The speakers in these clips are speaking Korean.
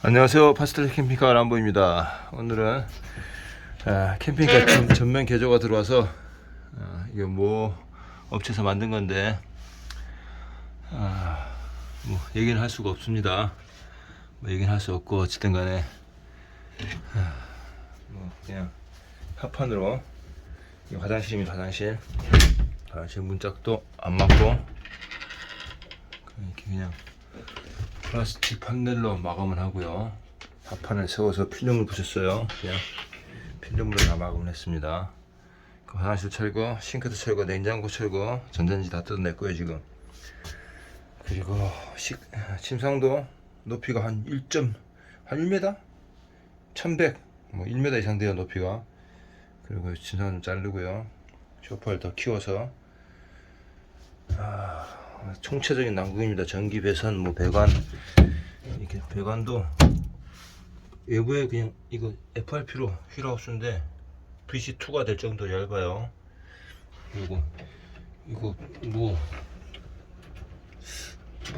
안녕하세요. 파스텔 캠핑카 람보입니다. 오늘은 아, 캠핑카 전, 전면 개조가 들어와서 아, 이게 뭐 업체에서 만든 건데 아, 뭐 얘기는 할 수가 없습니다. 뭐 얘기는 할 수 없고 어쨌든 간에 아, 뭐 그냥 합판으로 이 화장실입니다 화장실. 화장실 문짝도 안 맞고 이렇게 그냥 플라스틱 판넬로 마감을 하고요. 합판을 세워서 필름을 붙였어요. 그냥 필름으로 다 마감을 했습니다. 그 화장실 철거, 싱크대 철거, 냉장고 철거, 전자레인지 다 뜯어냈고요 지금. 그리고 식, 침상도 높이가 한 1점, 한 1m? 1100, 뭐 1m 이상 돼요 높이가. 그리고 침상 좀 자르고요. 쇼파를 더 키워서 총체적인 난국입니다. 전기 배선, 뭐 배관 이렇게 배관도 외부에 그냥 이거 FRP로 휠하우스인데 VC2가 될 정도로 얇아요. 그리고 이거 뭐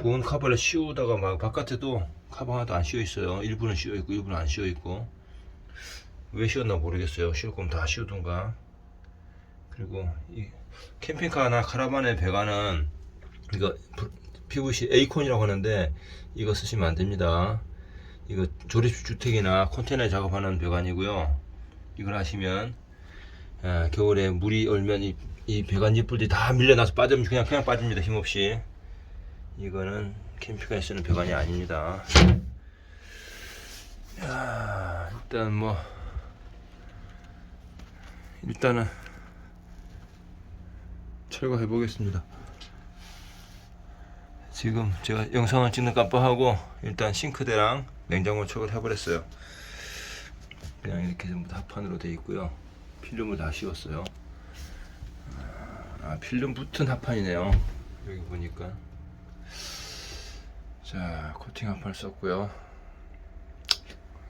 보온 카바를 씌우다가 막 바깥에도 카바 하나도 안 씌워 있어요. 일부는 씌워 있고 일부는 안 씌워 있고 왜 씌웠나 모르겠어요. 씌울 거면 다 씌우던가. 그리고 이 캠핑카나 카라반의 배관은 이거 PVC 에이콘이라고 하는데 이거 쓰시면 안 됩니다. 이거 조립주택이나 컨테이너 작업하는 배관이고요. 이걸 하시면 아, 겨울에 물이 얼면 이, 이 배관 지풀들이 다 밀려나서 빠지면 그냥 그냥 빠집니다. 힘없이. 이거는 캠핑카에 쓰는 배관이 아닙니다. 야, 일단 뭐 일단은 철거해 보겠습니다. 지금 제가 영상을 찍는 깜빡하고 일단 싱크대랑 냉장고 철거를 해버렸어요. 그냥 이렇게 전부 다 합판으로 돼 있고요. 필름을 다 씌웠어요. 아 필름 붙은 합판이네요. 여기 보니까 자 코팅 합판 썼고요.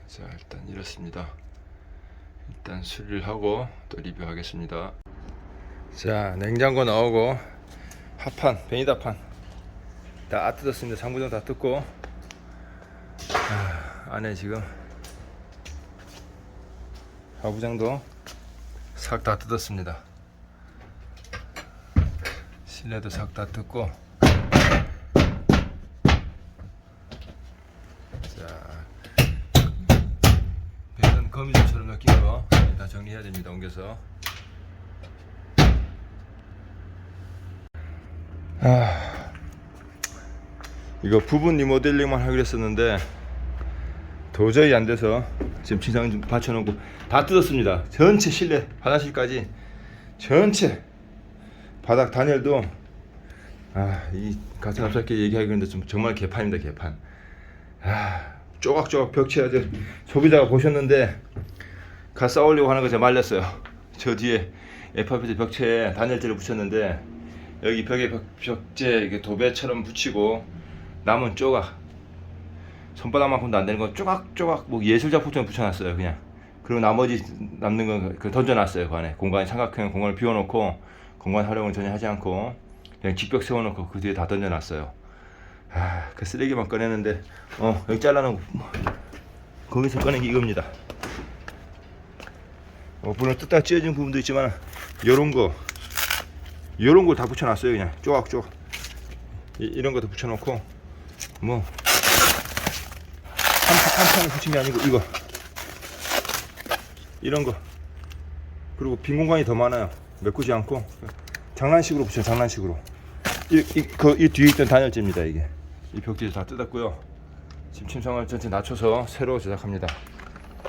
자 일단 이렇습니다. 일단 수리를 하고 또 리뷰하겠습니다. 자 냉장고 나오고 합판 베니다판 다 뜯었습니다. 상부장 다 뜯고 아, 안에 지금 하부장도 싹 다 뜯었습니다. 실내도 싹 다 뜯고 자 배선 거미줄처럼 느낀 거 다 정리해야 됩니다. 옮겨서 아 이거 부분 리모델링만 하기로 했었는데 도저히 안 돼서 지금 지상 좀 받쳐놓고 다 뜯었습니다. 전체 실내 화장실까지 전체 바닥 단열도 아이 가차갑작게 얘기하기 그런데 좀 정말 개판입니다 개판. 아 조각조각 벽체 아주 소비자가 보셨는데 가 싸우려고 하는 거 제가 말렸어요. 저 뒤에 FRP 벽체에 단열재를 붙였는데 여기 벽에 벽, 벽제 이게 도배처럼 붙이고 남은 조각 손바닥만큼도 안 되는 거 조각조각 뭐 예술 작품처럼 붙여놨어요 그냥. 그리고 나머지 남는 건그 던져놨어요 그 안에. 공간이 삼각형 공간을 비워놓고 공간 활용을 전혀 하지 않고 그냥 직벽 세워놓고 그 뒤에 다 던져놨어요. 아 그 쓰레기만 꺼내는데 어 여기 잘라놓은 거. 뭐, 거기서 꺼낸 게 이겁니다. 어, 물론 뜯다가 찢어진 부분도 있지만 요런 거 요런 걸다 붙여놨어요 그냥. 쪼각쪼각. 이, 이런 것도 붙여놓고 뭐. 한판 한판을 붙인 게 아니고 이거. 이런 거. 그리고 빈 공간이 더 많아요. 메꾸지 않고. 장난식으로 붙여 장난식으로. 이, 이, 그, 이 뒤에 있던 단열재입니다 이게. 이 벽지를 다 뜯었고요. 지금 침상을 전체 낮춰서 새로 제작합니다.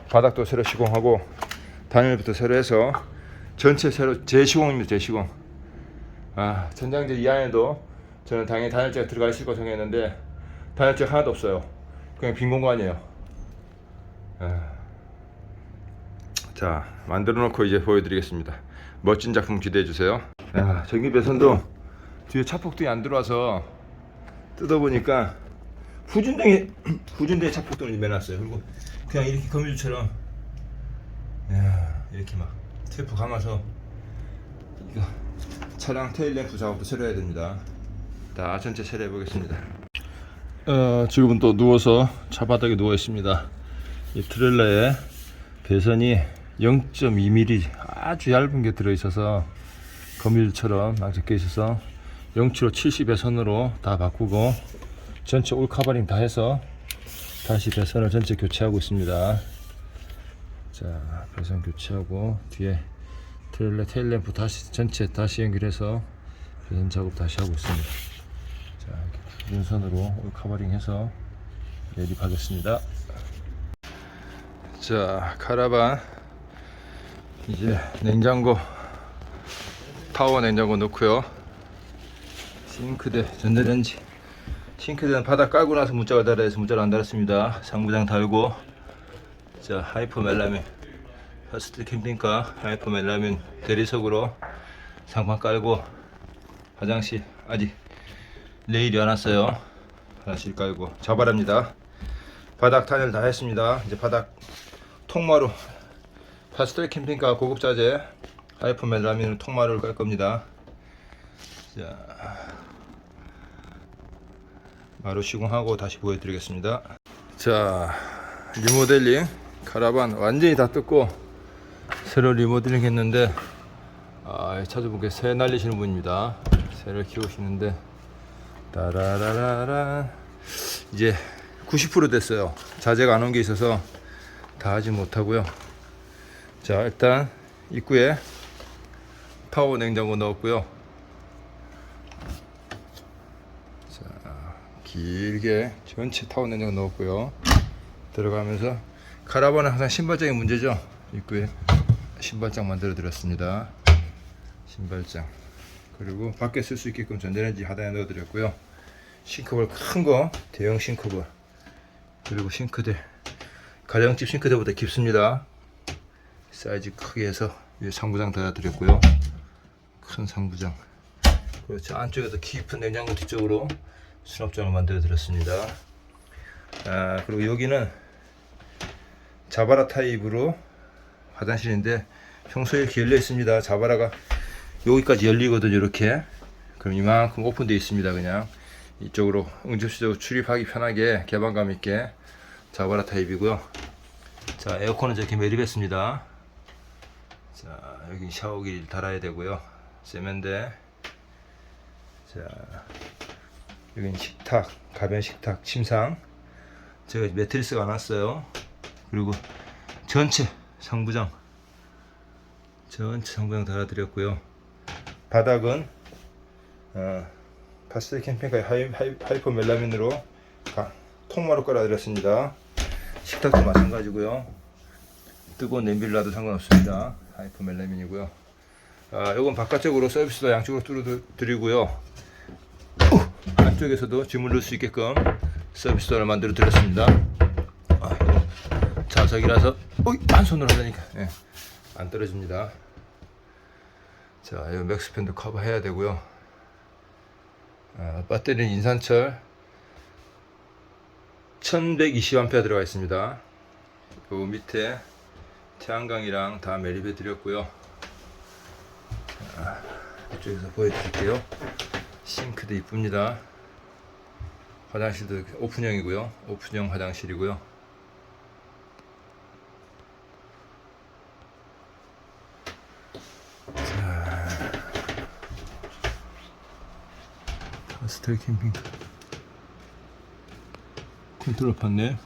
바닥도 새로 시공하고 단열부터 새로 해서 전체 새로 재시공입니다 재시공. 아 전장재 이 안에도 저는 당연히 단열재가 들어가 있을 거 생각했는데 단열재가 하나도 없어요. 그냥 빈 공간이에요. 아, 자 만들어 놓고 이제 보여드리겠습니다. 멋진 작품 기대해 주세요. 아, 전기 배선도 뒤에 차폭등이 안 들어와서 뜯어보니까 후진등에 후진등에 차폭등을 매놨어요. 그리고 그냥 이렇게 거미줄처럼 야, 이렇게 막 테이프 감아서 이거 차량 테일 램프 작업도 새로 해야 됩니다. 다 전체 새로 해보겠습니다. 어, 지금은 또 누워서 차 바닥에 누워 있습니다. 이 트레일러에 배선이 0.2mm 아주 얇은 게 들어 있어서 거밀처럼 막 적혀 있어서 075 70 배선으로 다 바꾸고 전체 올 카바링 다 해서 다시 배선을 전체 교체하고 있습니다. 자, 배선 교체하고 뒤에 트레일러 테일램프 다시 전체 다시 연결해서 배선 작업 다시 하고 있습니다. 올 카버링해서 매립하겠습니다. 자, 카라반 이제 냉장고 파워 냉장고 넣고요. 싱크대 전자레인지 싱크대는 바닥 깔고 나서 문자가 달아야 해서 문자를 안 달았습니다. 상부장 달고 자 하이퍼 멜라민 파스트 캠핑카 하이퍼 멜라민 대리석으로 상판 깔고 화장실 아직 레일이 안 왔어요. 화장실 깔고 자발합니다. 바닥 타일 다 했습니다. 이제 바닥 통마루 파스텔 캠핑카 고급 자재 하이퍼 멜라민으로 통마루를 깔 겁니다. 자 마루 시공하고 다시 보여드리겠습니다. 자 리모델링 카라반 완전히 다 뜯고 새로 리모델링 했는데 아, 찾아보게 새 날리시는 분입니다. 새를 키우시는데 따라라라란 이제 90% 됐어요. 자재가 안 온 게 있어서 다 하지 못하고요. 자 일단 입구에 파워 냉장고 넣었고요. 자 길게 전체 타워 냉장고 넣었고요. 들어가면서 카라반은 항상 신발장이 문제죠. 입구에 신발장 만들어 드렸습니다. 신발장 그리고 밖에 쓸 수 있게끔 전자레인지 하단에 넣어 드렸고요. 싱크볼 큰 거 대형 싱크볼 그리고 싱크대 가정집 싱크대보다 깊습니다. 사이즈 크게 해서 위에 상부장 달아드렸고요. 큰 상부장 저 안쪽에도 깊은 냉장고 뒤쪽으로 수납장을 만들어 드렸습니다. 아, 그리고 여기는 자바라 타입으로 화장실인데 평소에 열려 있습니다. 자바라가 여기까지 열리거든요. 이렇게 그럼 이만큼 오픈되어 있습니다. 그냥 이쪽으로 응접시적으로 출입하기 편하게 개방감 있게 자바라 타입이고요. 자 에어컨은 저렇게 매립했습니다. 자 여기 샤워기 달아야 되고요. 세면대 자 여기는 식탁 가변 식탁 침상 제가 매트리스가 안 왔어요. 그리고 전체 상부장 전체 상부장 달아드렸고요. 바닥은 어, 파스텔 캠핑카의 하이, 하이, 하이퍼 멜라민으로 가- 통마루 깔아드렸습니다. 식탁도 마찬가지고요. 뜨거운 냄비를 놔도 상관없습니다. 하이퍼 멜라민이고요. 아, 요건 바깥쪽으로 서비스도 양쪽으로 뚫어드리고요. 안쪽에서도 넣을 수 있게끔 서비스도를 만들어 드렸습니다. 아, 자석이라서 어이, 한 손으로 하려니까 예, 안 떨어집니다. 자, 이 맥스팬도 커버해야 되고요. 아, 배터리는 인산철 1120A 들어가 있습니다. 요 밑에 태양광이랑 다 매립해 드렸고요. 자, 이쪽에서 보여드릴게요. 싱크도 이쁩니다. 화장실도 오픈형이고요. 오픈형 화장실이고요. 파스텔 캠핑카 컨트롤 판넬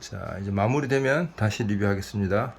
자 이제 마무리되면 다시 리뷰하겠습니다